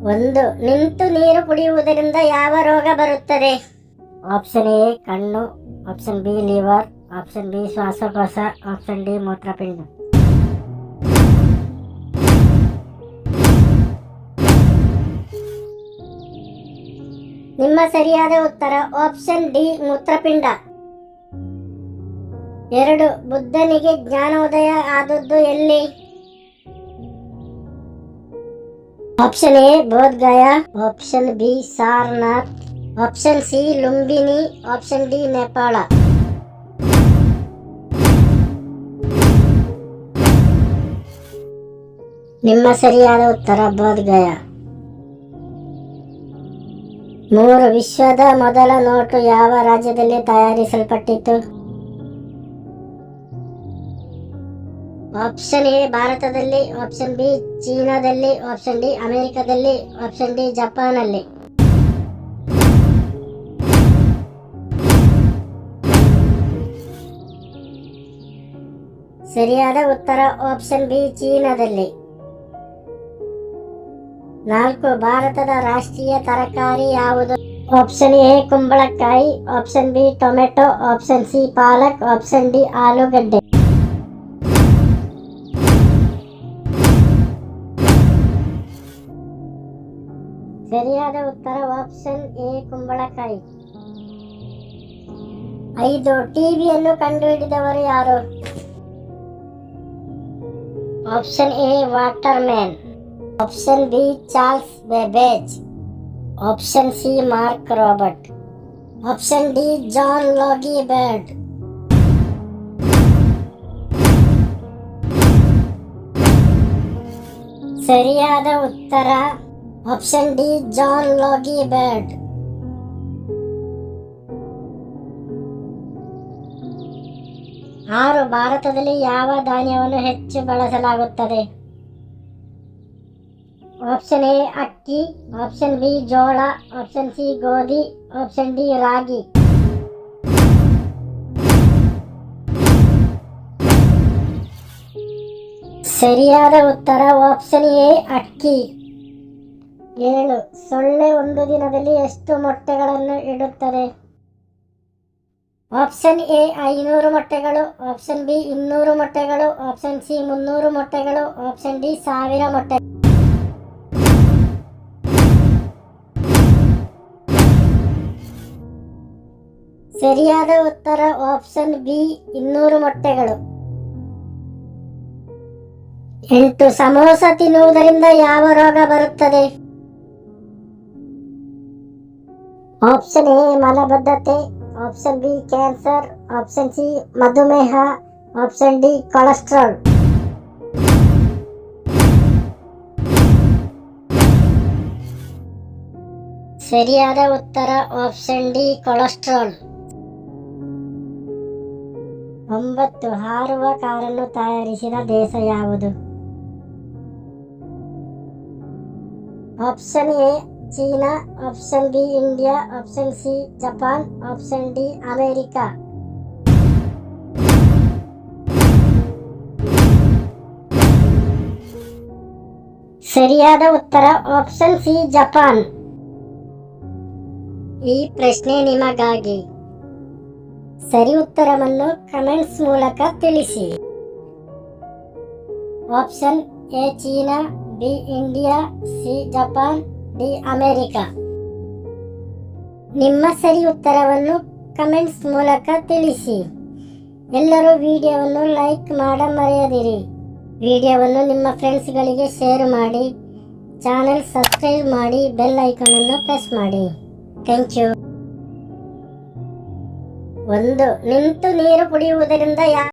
ಒಂದು ನಿಂತು ನೀರು ಕುಡಿಯುವುದರಿಂದ ಯಾವ ರೋಗ ಬರುತ್ತದೆ? ಆಪ್ಷನ್ ಎ, ಕಣ್ಣು, option B, liver, option B, ಶ್ವಾಸಕೋಶ, ಆಪ್ಷನ್ ಡಿ, ಮೂತ್ರಪಿಂಡ. ನಿಮ್ಮ ಸರಿಯಾದ ಉತ್ತರ, ಆಪ್ಷನ್ ಡಿ, ಮೂತ್ರಪಿಂಡ. ಎರಡು, ಬುದ್ಧನಿಗೆ ಜ್ಞಾನೋದಯ ಆದದ್ದು ಎಲ್ಲಿ? Option A Bodhgaya option B Sarnath option C Lumbini option D Nepal ನಿಮ್ಮ ಸರಿಯಾದ ಉತ್ತರ ಬೋಧ್ಗಯ ಮೂರು, ವಿಶ್ವದ ಮೊದಲ ನೋಟು ಯಾವ ರಾಜ್ಯದಲ್ಲಿ ತಯಾರಿಸಲ್ಪಟ್ಟಿತು ಆಪ್ಷನ್ ಎ ಭಾರತದಲ್ಲಿ. ಆಪ್ಷನ್ ಬಿ ಚೀನಾದಲ್ಲಿ. ಆಪ್ಷನ್ ಡಿ ಅಮೆರಿಕದಲ್ಲಿ. ಆಪ್ಷನ್ ಡಿ ಜಪಾನಲ್ಲಿ. ಸರಿಯಾದ ಉತ್ತರ ಆಪ್ಷನ್ ಬಿ ಚೀನಾದಲ್ಲಿ. ನಾಲ್ಕು, ಭಾರತದ ರಾಷ್ಟ್ರೀಯ ತರಕಾರಿ ಯಾವುದು? ಆಪ್ಷನ್ ಎ ಕುಂಬಳಕಾಯಿ. Option B tomato. Option C ಪಾಲಕ್. ಆಪ್ಷನ್ ಡಿ ಆಲೂಗಡ್ಡೆ. ಸರಿಯಾದ ಉತ್ತರ ಆಪ್ಷನ್ ಎ ಕುಂಬಳಕಾಯಿ. ಐದು ಟಿವಿಯನ್ನು ಕಂಡುಹಿಡಿದವರು ಯಾರು? Option A water man option B Charles Babbage option C Mark Robert option D John Logie Baird ಸರಿಯಾದ ಉತ್ತರ option D John Logie Baird ಆರು, ಭಾರತದಲ್ಲಿ ಯಾವ ಧಾನ್ಯವನ್ನು ಹೆಚ್ಚು ಬಳಸಲಾಗುತ್ತದೆ? ಆಪ್ಷನ್ ಎ ಅಕ್ಕಿ. ಆಪ್ಷನ್ ಬಿ ಜೋಳ. ಆಪ್ಷನ್ ಸಿ ಗೋಧಿ. ಆಪ್ಷನ್ ಡಿ ರಾಗಿ. ಸರಿಯಾದ ಉತ್ತರ ಆಪ್ಷನ್ ಎ ಅಕ್ಕಿ. ಏಳು. ಸೊಳ್ಳೆ ಒಂದು ದಿನದಲ್ಲಿ ಎಷ್ಟು ಮೊಟ್ಟೆಗಳನ್ನು ಇಡುತ್ತದೆ? ಆಪ್ಷನ್ ಎ, ಐನೂರು ಮೊಟ್ಟೆಗಳು. ಆಪ್ಷನ್ ಬಿ, ಇನ್ನೂರು ಮೊಟ್ಟೆಗಳು. ಆಪ್ಷನ್ ಸಿ, ಮುನ್ನೂರು ಮೊಟ್ಟೆಗಳು. ಆಪ್ಷನ್ ಡಿ, ಸಾವಿರ ಮೊಟ್ಟೆ ಸರಿಯಾದ ಉತ್ತರ ಆಪ್ಷನ್ ಬಿ, ಇನ್ನೂರು ಮೊಟ್ಟೆಗಳು. ಎಂಟು. ಸಮೋಸ ತಿನ್ನುವುದರಿಂದ ಯಾವ ರೋಗ ಬರುತ್ತದೆ? ಆಪ್ಷನ್ ಎ ಮಲಬದ್ಧತೆ option B cancer option C ಮಧುಮೇಹ ಆಪ್ಷನ್ ಡಿ ಕೊಲೆಸ್ಟ್ರಾಲ್ ಸರಿಯಾದ ಉತ್ತರ ಆಪ್ಷನ್ ಡಿ ಕೊಲೆಸ್ಟ್ರಾಲ್ ಒಂಬತ್ತು, ಹಾರುವ ಕಾರನ್ನು ತಯಾರಿಸಿದ ದೇಶ ಯಾವುದು? Option A China, option B India, option C Japan, option D America. ಸರಿಯಾದ ಉತ್ತರ, ಆಪ್ಷನ್ ಸಿ ಜಪಾನ್. ಈ ಪ್ರಶ್ನೆ ನಿಮಗಾಗಿ. ಸರಿ ಉತ್ತರವನ್ನು ಕಮೆಂಟ್ಸ್ ಮೂಲಕ ತಿಳಿಸಿ. Option A, China, B, India, C, Japan. D America. ನಿಮ್ಮ ಸರಿ ಉತ್ತರವನ್ನು ಕಮೆಂಟ್ಸ್ ಮೂಲಕ ತಿಳಿಸಿ. ಎಲ್ಲರೂ ವಿಡಿಯೋವನ್ನು ಲೈಕ್ ಮಾಡ ಮರೆಯದಿರಿ. ವಿಡಿಯೋವನ್ನು ನಿಮ್ಮ ಫ್ರೆಂಡ್ಸ್ಗಳಿಗೆ ಶೇರ್ ಮಾಡಿ. ಚಾನೆಲ್ ಸಬ್ಸ್ಕ್ರೈಬ್ ಮಾಡಿ, ಬೆಲ್ ಐಕಾನನ್ನು ಪ್ರೆಸ್ ಮಾಡಿ. Thank you. ಒಂದು ನಿಂತು ನೀರು ಕುಡಿಯುವುದರಿಂದ ಯಾ